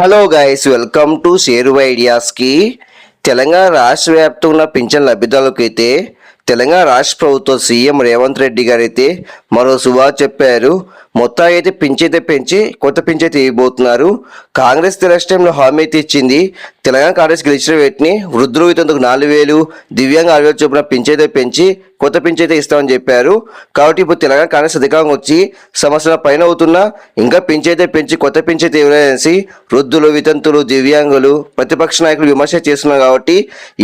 Hello guys welcome to Sheru ఐడియాస్కి Telangana రాష్ట్ర వ్యాప్తంగా ఉన్న పింఛన్ లబ్ధిదారులకు అయితే తెలంగాణ రాష్ట్ర ప్రభుత్వం సీఎం రేవంత్ రెడ్డి గారు అయితే మరో శుభా చెప్పారు. మొత్తం అయితే పింఛైతే పెంచి కొత్త పింఛైతే ఇవ్వబోతున్నారు కాంగ్రెస్ తెలంగాణ టైంలో హామీ అయితే ఇచ్చింది. తెలంగాణ కాంగ్రెస్ గెలిచిన వేటిని వృద్ధులు ఇతందుకు నాలుగు వేలు దివ్యాంగ అరవై వేలు చొప్పున పింఛైతే పెంచి కొత్త పింఛైతే ఇస్తామని చెప్పారు. కాబట్టి ఇప్పుడు తెలంగాణ కాంగ్రెస్ అధికారం వచ్చి సంవత్సరాల పైన అవుతున్నా ఇంకా పింఛైతే పెంచి కొత్త పింఛైతే ఇవ్వలేసి వృద్ధులు వితంతులు దివ్యాంగులు ప్రతిపక్ష నాయకులు విమర్శ చేస్తున్నారు కాబట్టి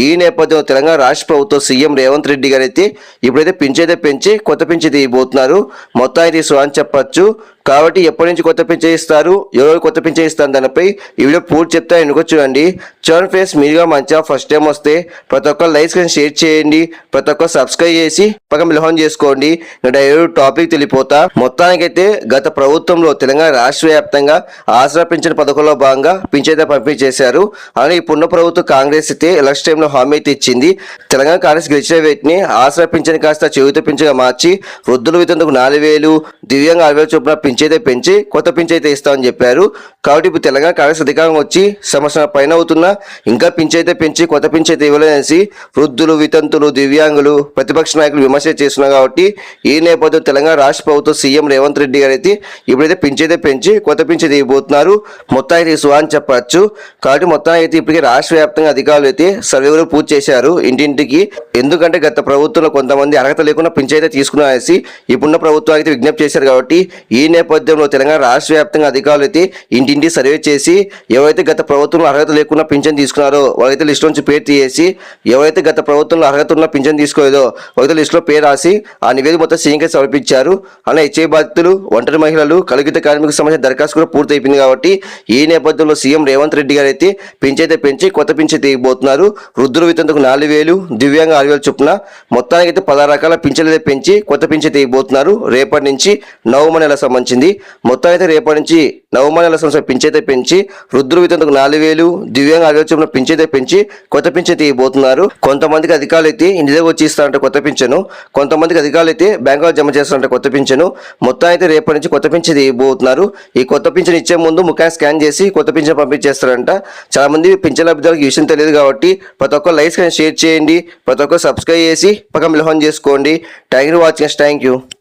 ఈ నేపథ్యంలో తెలంగాణ రాష్ట్ర ప్రభుత్వం సీఎం రేవంత్ రెడ్డి గారు అయితే ఇప్పుడైతే పింఛైతే పెంచి కొత్త పింఛైతే ఇవ్వబోతున్నారు మొత్తం అయితే ఇసు అని చేయవచ్చు కాబట్టి ఎప్పటి నుంచి కొత్త పింఛన్ ఇస్తారు? ఎవరు కొత్త పింఛన్ ఇస్తారు దానిపై? ఈ వీడియో పూర్తి చెప్తా ఎన్నుకో చూడండి చూడండి ఫేస్ మీరుగా మంచిగా ఫస్ట్ టైం వస్తే ప్రతి ఒక్క లైక్స్ కానీ షేర్ చేయండి. ప్రతి ఒక్క సబ్స్క్రైబ్ చేసి పక్కన మిలహం చేసుకోండి. ఇంకా డైరెక్ట్ టాపిక్ తెలిపోతా. మొత్తానికైతే గత ప్రభుత్వంలో తెలంగాణ రాష్ట్ర వ్యాప్తంగా ఆసరా పింఛన్ పథకంలో భాగంగా పింఛన్ పంపిణీ చేశారు. అలాగే ఇప్పుడున్న ప్రభుత్వం కాంగ్రెస్ అయితే ఎలక్షన్ టైంలో హామీ అయితే ఇచ్చింది. తెలంగాణ కాంగ్రెస్ గెలిచిన వ్యక్తిని ఆసరా పింఛన్ కాస్త చెవిత పింఛన్గా మార్చి వృద్ధులు వితంతకు నాలుగు వేలు దివ్యాంగ అరవై వేలు చొప్పున పింఛైతే పెంచి కొత్త పింఛైతే ఇస్తామని చెప్పారు. కాబట్టి ఇప్పుడు తెలంగాణ కాంగ్రెస్ అధికారం వచ్చి సంవత్సరం పైన అవుతున్నా ఇంకా పింఛైతే పెంచి కొత్త పింఛైతే ఇవ్వలేదనేసి వృద్ధులు వితంతులు దివ్యాంగులు ప్రతిపక్ష నాయకులు విమర్శ చేస్తున్నారు కాబట్టి ఈ నేపథ్యం తెలంగాణ రాష్ట్ర ప్రభుత్వం సీఎం రేవంత్ రెడ్డి గారు అయితే ఇప్పుడైతే పింఛైతే పెంచి కొత్త పింఛైతే ఇవ్వబోతున్నారు. మొత్తం అయితే ఇసు అని చెప్పచ్చు. కాబట్టి మొత్తం అయితే ఇప్పటికే రాష్ట్ర వ్యాప్తంగా అధికారులు అయితే సర్వేలు పూర్తి చేశారు ఇంటింటికి. ఎందుకంటే గత ప్రభుత్వంలో కొంతమంది అర్హత లేకుండా పింఛైతే తీసుకున్నారనేసి ఇప్పుడున్న ప్రభుత్వం అయితే విజ్ఞప్తి చేశారు కాబట్టి ఈ నేపథ్యంలో తెలంగాణ రాష్ట్ర వ్యాప్తంగా అధికారులు అయితే ఇంటింటి సర్వే చేసి ఎవరైతే గత ప్రభుత్వంలో అర్హత లేకుండా పింఛన్ తీసుకున్నారో వాళ్ళైతే లిస్ట్ నుంచి పేరు తీసేసి ఎవరైతే గత ప్రభుత్వంలో అర్హత ఉన్న పింఛన్ తీసుకోలేదో వాళ్ళైతే లిస్టులో పేరు రాసి ఆ నివేదిక మొత్తం సీఎంకే సమర్పించారు. అలా హెచ్ఐ బాధితులు ఒంటరి మహిళలు కలిగిత కార్మిక సంబంధించిన దరఖాస్తు కూడా పూర్తయిపోయింది కాబట్టి ఈ నేపథ్యంలో సీఎం రేవంత్ రెడ్డి గారు అయితే పింఛైతే పెంచి కొత్త పింఛన్ తీయబోతున్నారు. వృద్ధుల వితంతకు నాలుగు వేలు దివ్యాంగ ఆరు వేలు చొప్పున మొత్తానికి అయితే పదహారు రకాల పింఛన్లు పెంచి కొత్త పింఛన్ తీయబోతున్నారు. రేపటి నుంచి నవమ నెల సంబంధించింది మొత్తం అయితే రేపటి నుంచి నవమ నెల సంవత్సరం పింఛైతే పెంచి వృద్ధులు వితంతుకు నాలుగు వేలు దివ్యాంగ ఆరు పింఛైతే పెంచి కొత్త పింఛన్ తీయబోతున్నారు కొంతమందికి అధికారులు అయితే ఇంటి దగ్గర వచ్చి ఇస్తారంటే కొత్త పింఛను. కొంతమందికి అధికారులు అయితే బ్యాంకులో జమ చేస్తారంటే కొత్త పింఛను. మొత్తం అయితే రేపటి నుంచి కొత్త పింఛన్ తీయబోతున్నారు ఈ కొత్త పింఛన్ ఇచ్చే ముందు ముఖ్యంగా స్కాన్ చేసి కొత్త పింఛన్ పంపించేస్తారంట. చాలా మంది పింఛన్ లబ్ధిదారులకు ఈ విషయం తెలియదు కాబట్టి ప్రతి ఒక్క లైక్స్ కానీ షేర్ చేయండి. ప్రతి ఒక్క సబ్స్క్రైబ్ చేసి పక్కన మిలహన్ చేసుకోండి. Thank you watching thank you.